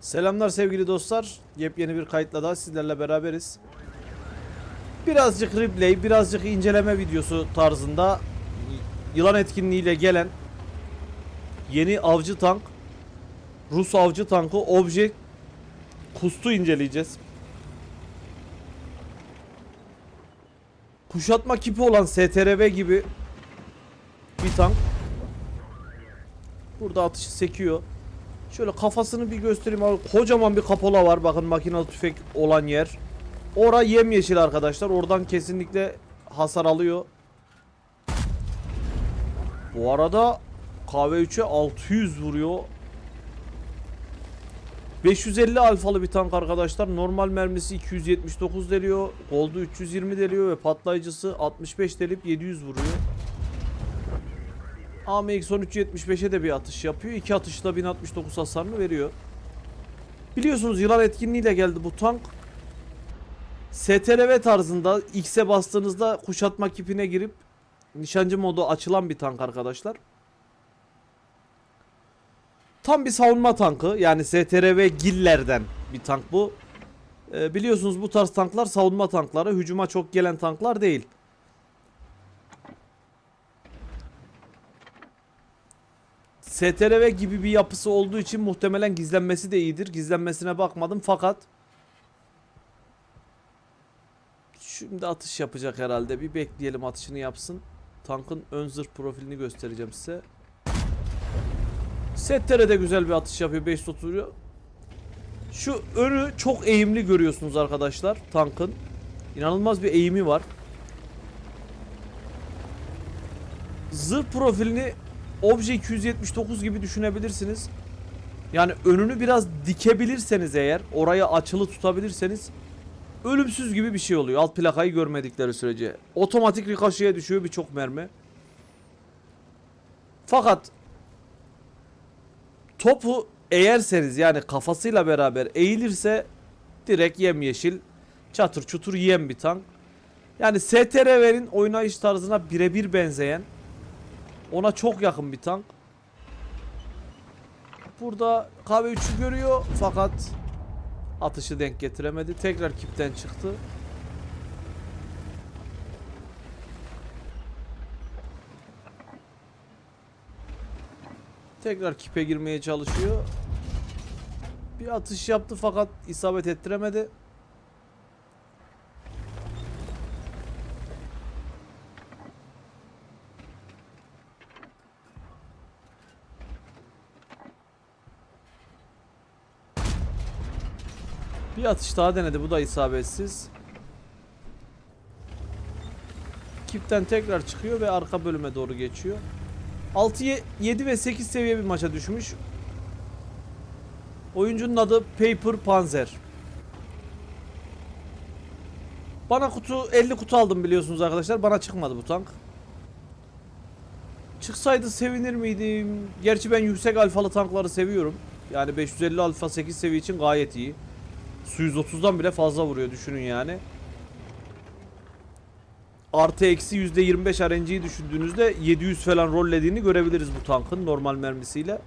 Selamlar sevgili dostlar. Yepyeni bir kayıtla daha sizlerle beraberiz. Birazcık replay, birazcık inceleme videosu tarzında yılan etkinliğiyle gelen yeni avcı tank Rus avcı tankı Object Kust'u inceleyeceğiz. Kuşatma kipi olan STRV gibi bir tank. Burada atışı sekiyor. Şöyle kafasını bir göstereyim abi. Kocaman bir kapola var. Bakın makinalı tüfek olan yer. Ora yemyeşil arkadaşlar. Oradan kesinlikle hasar alıyor. Bu arada KV3'e 600 vuruyor. 550 alfalı bir tank arkadaşlar. Normal mermisi 279 deliyor. Gold'u 320 deliyor ve patlayıcısı 65 delip 700 vuruyor. AMX 1375'e de bir atış yapıyor. İki atışta 1069 hasarını veriyor. Biliyorsunuz yılan etkinliğiyle geldi bu tank. STRV tarzında X'e bastığınızda kuşatma kipine girip nişancı modu açılan bir tank arkadaşlar. Tam bir savunma tankı. Yani STRV gillerden bir tank bu. Ee, biliyorsunuz bu tarz tanklar savunma tankları. Hücuma çok gelen tanklar değil. STRV gibi bir yapısı olduğu için muhtemelen gizlenmesi de iyidir. Gizlenmesine bakmadım fakat Şimdi atış yapacak herhalde. Bir bekleyelim atışını yapsın. Tankın ön zırh profilini göstereceğim size. Settere güzel bir atış yapıyor. 5 oturuyor. Şu önü çok eğimli görüyorsunuz arkadaşlar tankın. İnanılmaz bir eğimi var. Zırh profilini Obje 279 gibi düşünebilirsiniz. Yani önünü biraz dikebilirseniz eğer, orayı açılı tutabilirseniz ölümsüz gibi bir şey oluyor. Alt plakayı görmedikleri sürece. Otomatik rikoşeye düşüyor birçok mermi. Fakat topu eğerseniz yani kafasıyla beraber eğilirse direkt yemyeşil çatır çutur yiyen bir tank. Yani STRV'nin oynayış tarzına birebir benzeyen ona çok yakın bir tank. Burada KV3'ü görüyor fakat atışı denk getiremedi. Tekrar kipten çıktı. Tekrar kipe girmeye çalışıyor. Bir atış yaptı fakat isabet ettiremedi. Bir atış daha denedi. Bu da isabetsiz. Kipten tekrar çıkıyor ve arka bölüme doğru geçiyor. 6, 7 ve 8 seviye bir maça düşmüş. Oyuncunun adı Paper Panzer. Bana kutu 50 kutu aldım biliyorsunuz arkadaşlar. Bana çıkmadı bu tank. Çıksaydı sevinir miydim? Gerçi ben yüksek alfalı tankları seviyorum. Yani 550 alfa 8 seviye için gayet iyi. Su 130'dan bile fazla vuruyor düşünün yani. Artı eksi %25 RNG'yi düşündüğünüzde 700 falan rollediğini görebiliriz bu tankın normal mermisiyle.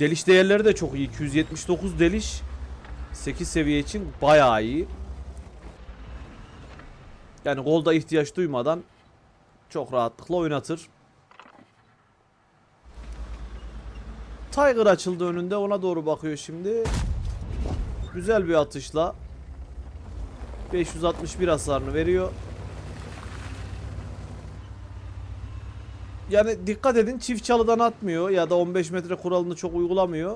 Deliş değerleri de çok iyi. 279 deliş 8 seviye için bayağı iyi. Yani golda ihtiyaç duymadan çok rahatlıkla oynatır. Tiger açıldı önünde ona doğru bakıyor şimdi. Güzel bir atışla 561 hasarını veriyor. Yani dikkat edin çift çalıdan atmıyor ya da 15 metre kuralını çok uygulamıyor.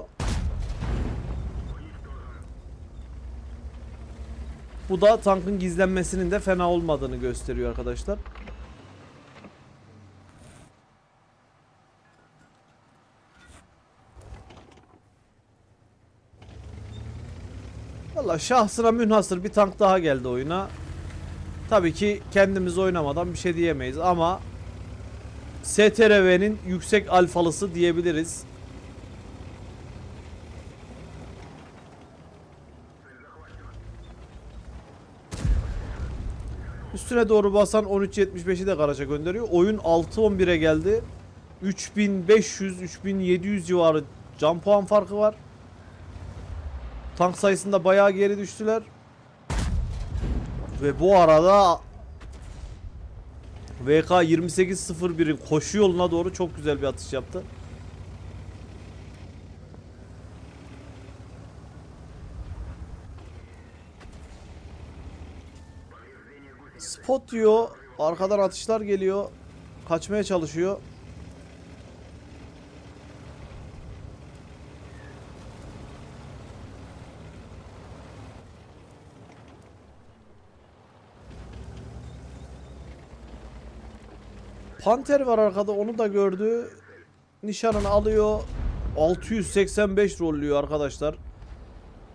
Bu da tankın gizlenmesinin de fena olmadığını gösteriyor arkadaşlar. Valla şahsına münhasır bir tank daha geldi oyuna. Tabii ki kendimiz oynamadan bir şey diyemeyiz ama STRV'nin yüksek alfalısı diyebiliriz. Üstüne doğru basan 13.75'i de garaja gönderiyor. Oyun 6.11'e geldi. 3500-3700 civarı can puan farkı var. Tank sayısında bayağı geri düştüler. Ve bu arada VK 2801'in koşu yoluna doğru çok güzel bir atış yaptı. Spot diyor. Arkadan atışlar geliyor. Kaçmaya çalışıyor. Panter var arkada onu da gördü. Nişanını alıyor. 685 rollüyor arkadaşlar.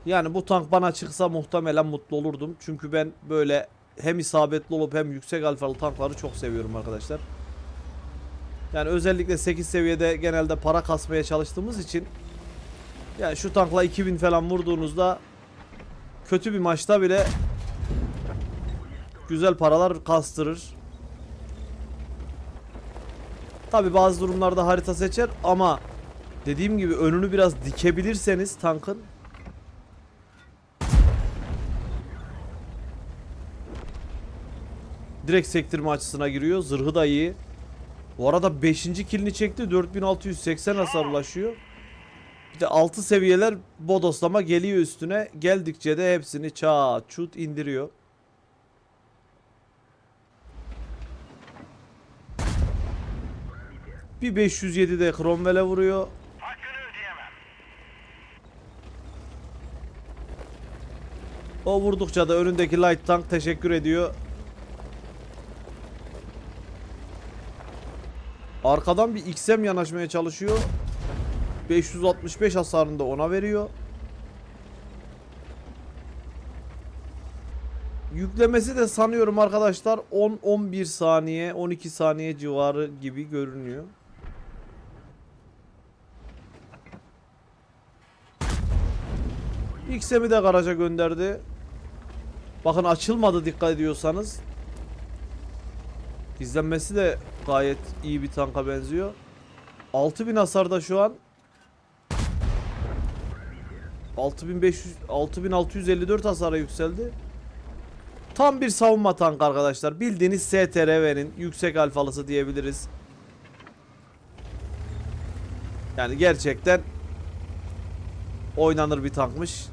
Yani bu tank bana çıksa muhtemelen mutlu olurdum. Çünkü ben böyle hem isabetli olup hem yüksek alfalı tankları çok seviyorum arkadaşlar. Yani özellikle 8 seviyede genelde para kasmaya çalıştığımız için yani şu tankla 2000 falan vurduğunuzda kötü bir maçta bile güzel paralar kastırır. Tabi bazı durumlarda harita seçer ama dediğim gibi önünü biraz dikebilirseniz tankın direkt sektirme açısına giriyor. Zırhı da iyi. Bu arada 5. kilini çekti. 4680 hasar ulaşıyor. Bir de 6 seviyeler bodoslama geliyor üstüne. Geldikçe de hepsini çat çut indiriyor. Bir 507 de Cromwell'e vuruyor. O vurdukça da önündeki light tank teşekkür ediyor. Arkadan bir XM yanaşmaya çalışıyor. 565 hasarını da ona veriyor. Yüklemesi de sanıyorum arkadaşlar 10-11 saniye 12 saniye civarı gibi görünüyor. XM'i de garaja gönderdi. Bakın açılmadı dikkat ediyorsanız. İzlenmesi de gayet iyi bir tanka benziyor. 6000 hasarda şu an. 6500 6654 hasara yükseldi. Tam bir savunma tank arkadaşlar. Bildiğiniz STRV'nin yüksek alfalısı diyebiliriz. Yani gerçekten oynanır bir tankmış.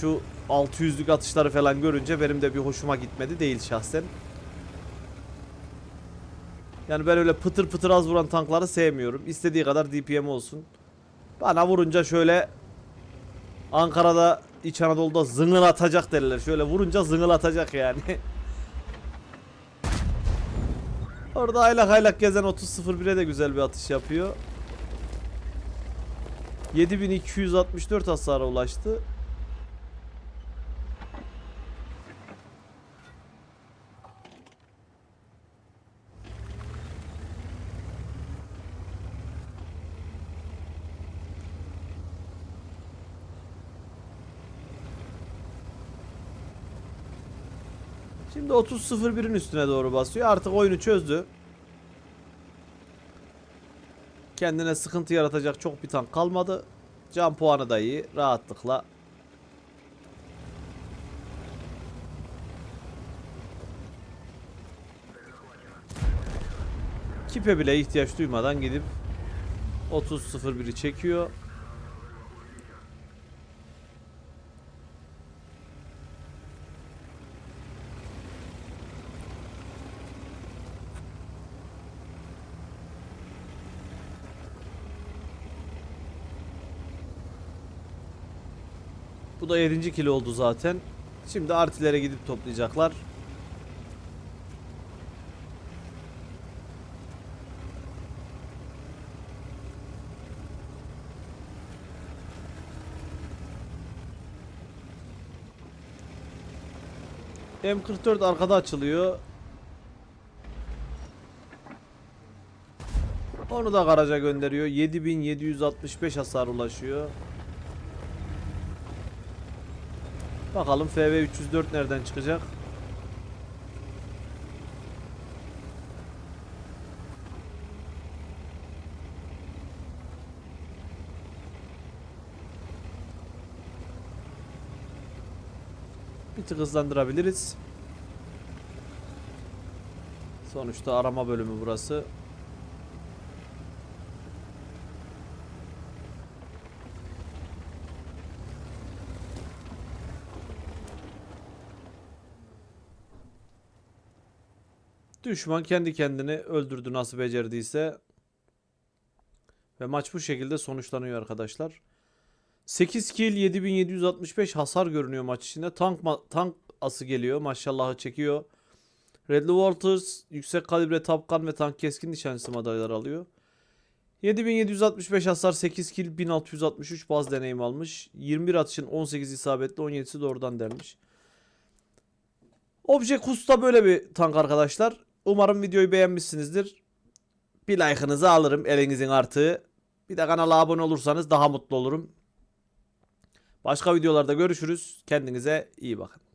Şu 600'lük atışları falan görünce benim de bir hoşuma gitmedi değil şahsen. Yani ben öyle pıtır pıtır az vuran tankları sevmiyorum. İstediği kadar DPM olsun. Bana vurunca şöyle Ankara'da İç Anadolu'da zıngıl atacak derler. Şöyle vurunca zıngıl atacak yani. Orada aylak aylak gezen 30.01'e de güzel bir atış yapıyor. 7264 hasara ulaştı. Şimdi 30.01'in üstüne doğru basıyor. Artık oyunu çözdü. Kendine sıkıntı yaratacak çok bir tank kalmadı. Can puanı da iyi. Rahatlıkla. Kipe bile ihtiyaç duymadan gidip 30.01'i çekiyor. Da 7. kilo oldu zaten. Şimdi artilere gidip toplayacaklar. M44 arkada açılıyor. Onu da garaja gönderiyor. 7765 hasar ulaşıyor. Bakalım FV304 nereden çıkacak? Bir tık hızlandırabiliriz. Sonuçta arama bölümü burası. Düşman kendi kendini öldürdü nasıl becerdiyse. Ve maç bu şekilde sonuçlanıyor arkadaşlar. 8 kill 7765 hasar görünüyor maç içinde. Tank ma- tank ası geliyor. Maşallahı çekiyor. Redley Walters yüksek kalibre tapkan ve tank keskin nişancısı madalyaları alıyor. 7765 hasar 8 kill 1663 baz deneyim almış. 21 atışın 18 isabetli 17'si doğrudan delmiş. Obje Kusta böyle bir tank arkadaşlar. Umarım videoyu beğenmişsinizdir. Bir like'ınızı alırım elinizin artığı. Bir de kanala abone olursanız daha mutlu olurum. Başka videolarda görüşürüz. Kendinize iyi bakın.